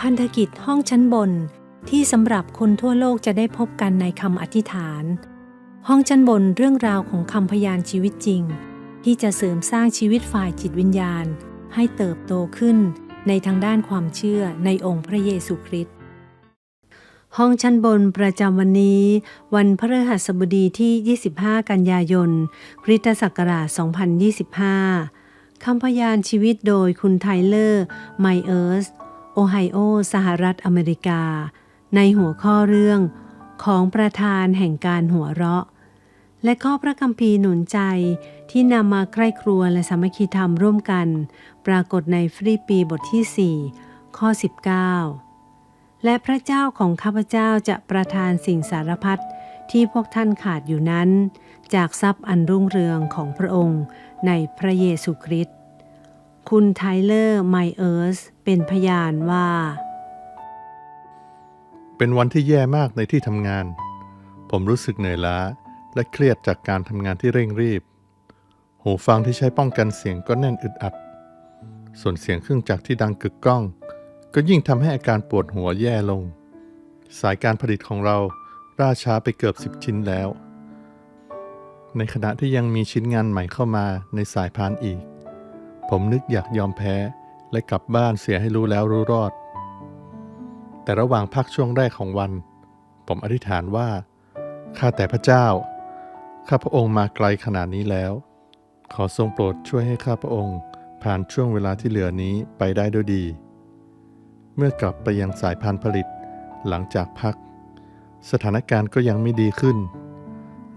พันธกิจห้องชั้นบนที่สำหรับคนทั่วโลกจะได้พบกันในคำอธิษฐาน ห้องชั้นบนเรื่องราวของคำพยานชีวิตจริง ที่จะเสริมสร้างชีวิตฝ่ายจิตวิญญาณ ให้เติบโตขึ้นในทางด้านความเชื่อในองค์พระเยซูคริสต์ห้องชั้นบนประจำวันนี้ วันพฤหัสบดีที่ 25 กันยายนคริสตศักราช 2025คำพยานชีวิตโดยคุณไทเลอร์ ไมเอิร์ส โอไฮโอ สหรัฐอเมริกา ในหัวข้อเรื่องของประธานแห่งการหัวเราะ และข้อพระคัมภีร์หนุนใจที่นำมาใกล้ครัวและสามัคคีธรรมร่วมกัน ปรากฏในฟิลิปปีบทที่ 4 ข้อ 19 และพระเจ้าของข้าพเจ้าจะประทานสิ่งสารพัดที่พวกท่านขาดอยู่นั้น จากทรัพย์อันรุ่งเรืองของพระองค์ในพระเยซูคริสต์คุณไทเลอร์ไมเอิร์ส เป็นพยานว่า เป็นวันที่แย่มากในที่ทำงาน ผมรู้สึกเหนื่อยล้าและเครียดจากการทำงานที่เร่งรีบ หูฟังที่ใช้ป้องกันเสียงก็แน่นอึดอัด ส่วนเสียงเครื่องจักรที่ดังกึกก้อง ก็ยิ่งทำให้อาการปวดหัวแย่ลง สายการผลิตของเราล่าช้าไปเกือบสิบชิ้นแล้ว ในขณะที่ยังมีชิ้นงานใหม่เข้ามาในสายพานอีก ผมนึกอยากยอมแพ้ และกลับบ้านเสียให้รู้แล้วรู้รอด แต่ระหว่างพักช่วงแรกของวัน ผมอธิษฐานว่า ข้าแต่พระเจ้า ข้าพระองค์มาไกลขนาดนี้แล้ว ขอทรงโปรดช่วยให้ข้าพระองค์ผ่านช่วงเวลาที่เหลือนี้ไปได้ด้วยดี เมื่อกลับไปยังสายพานผลิต หลังจากพัก สถานการณ์ก็ยังไม่ดีขึ้น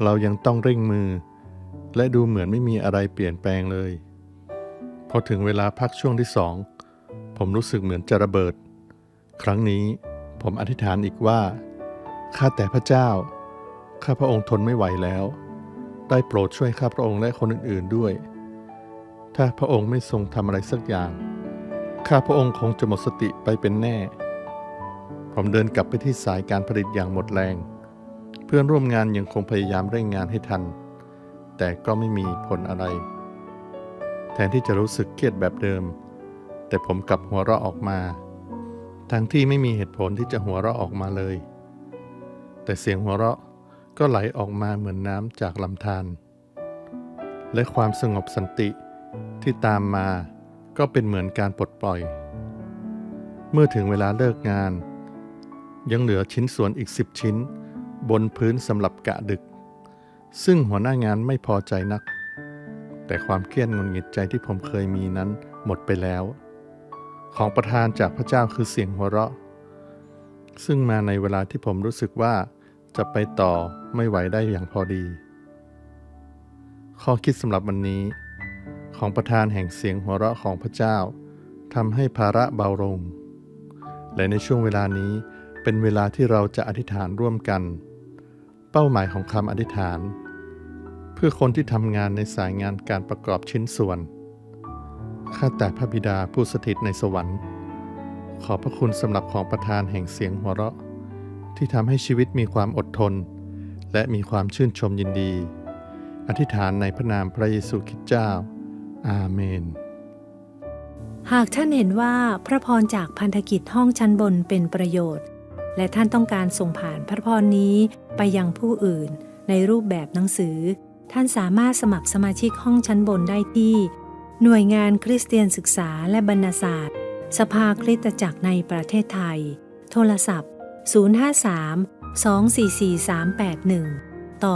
เรายังต้องเร่งมือ และดูเหมือนไม่มีอะไรเปลี่ยนแปลงเลย พอถึงเวลาพักช่วงที่สองผมรู้สึกเหมือนจะระเบิด ครั้งนี้ผมอธิษฐานอีกว่า ข้าแต่พระเจ้า ข้าพระองค์ทนไม่ไหวแล้ว ได้โปรดช่วยข้าพระองค์และคนอื่นๆด้วย ถ้าพระองค์ไม่ทรงทำอะไรสักอย่าง ข้าพระองค์คงจะหมดสติไปเป็นแน่ ผมเดินกลับไปที่สายการผลิตอย่างหมดแรง เพื่อนร่วมงานยังคงพยายามเร่งงานให้ทัน แต่ก็ไม่มีผลอะไร แทนที่จะรู้สึกเครียดแบบเดิม แต่ผมกลับหัวเราะออกมา ทั้งที่ไม่มีเหตุผลที่จะหัวเราะออกมาเลย แต่เสียงหัวเราะก็ไหลออกมาเหมือนน้ำจากลำธารและความสงบสันติที่ตามมาก็เป็นเหมือนการปลดปล่อย เมื่อถึงเวลาเลิกงาน ยังเหลือชิ้นส่วนอีกสิบชิ้น บนพื้นสำหรับกะดึก ซึ่งหัวหน้างานไม่พอใจนัก แต่ความเครียดงุนงิดใจที่ผมเคยมีนั้นหมดไปแล้ว ของประทานจากพระเจ้าคือเสียงหัวเราะ ซึ่งมาในเวลาที่ผมรู้สึกว่าจะไปต่อไม่ไหวได้อย่างพอดี ข้อคิดสำหรับวันนี้ ของประธานแห่งเสียงหัวเราะของพระเจ้าทำให้ภาระเบาลง และในช่วงเวลานี้เป็นเวลาที่เราจะอธิษฐานร่วมกัน เป้าหมายของคำอธิษฐาน พื่อคนที่ทำงานในสายงานการประกอบชิ้นส่วน ข้าแต่พระบิดาผู้สถิตในสวรรค์ ขอบพระคุณสำหรับของประทานแห่งเสียงหัวเราะ ที่ทำให้ชีวิตมีความอดทน และมีความชื่นชมยินดี อธิษฐานในพระนามพระเยซูคริสต์เจ้า อาเมนหากท่านเห็นว่าพระพรจากพันธกิจห้องชั้นบนเป็นประโยชน์ และท่านต้องการส่งผ่านพระพรนี้ไปยังผู้อื่นในรูปแบบหนังสือ ท่านสามารถสมัครสมาชิกห้องชั้นบนได้ที่ หน่วยงานคริสเตียนศึกษาและบรรณศาสตร์ สภาคริสตจักรในประเทศไทย โทรศัพท์ 053 244 381 ต่อ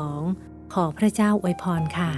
112 ขอพระเจ้าอวยพรค่ะ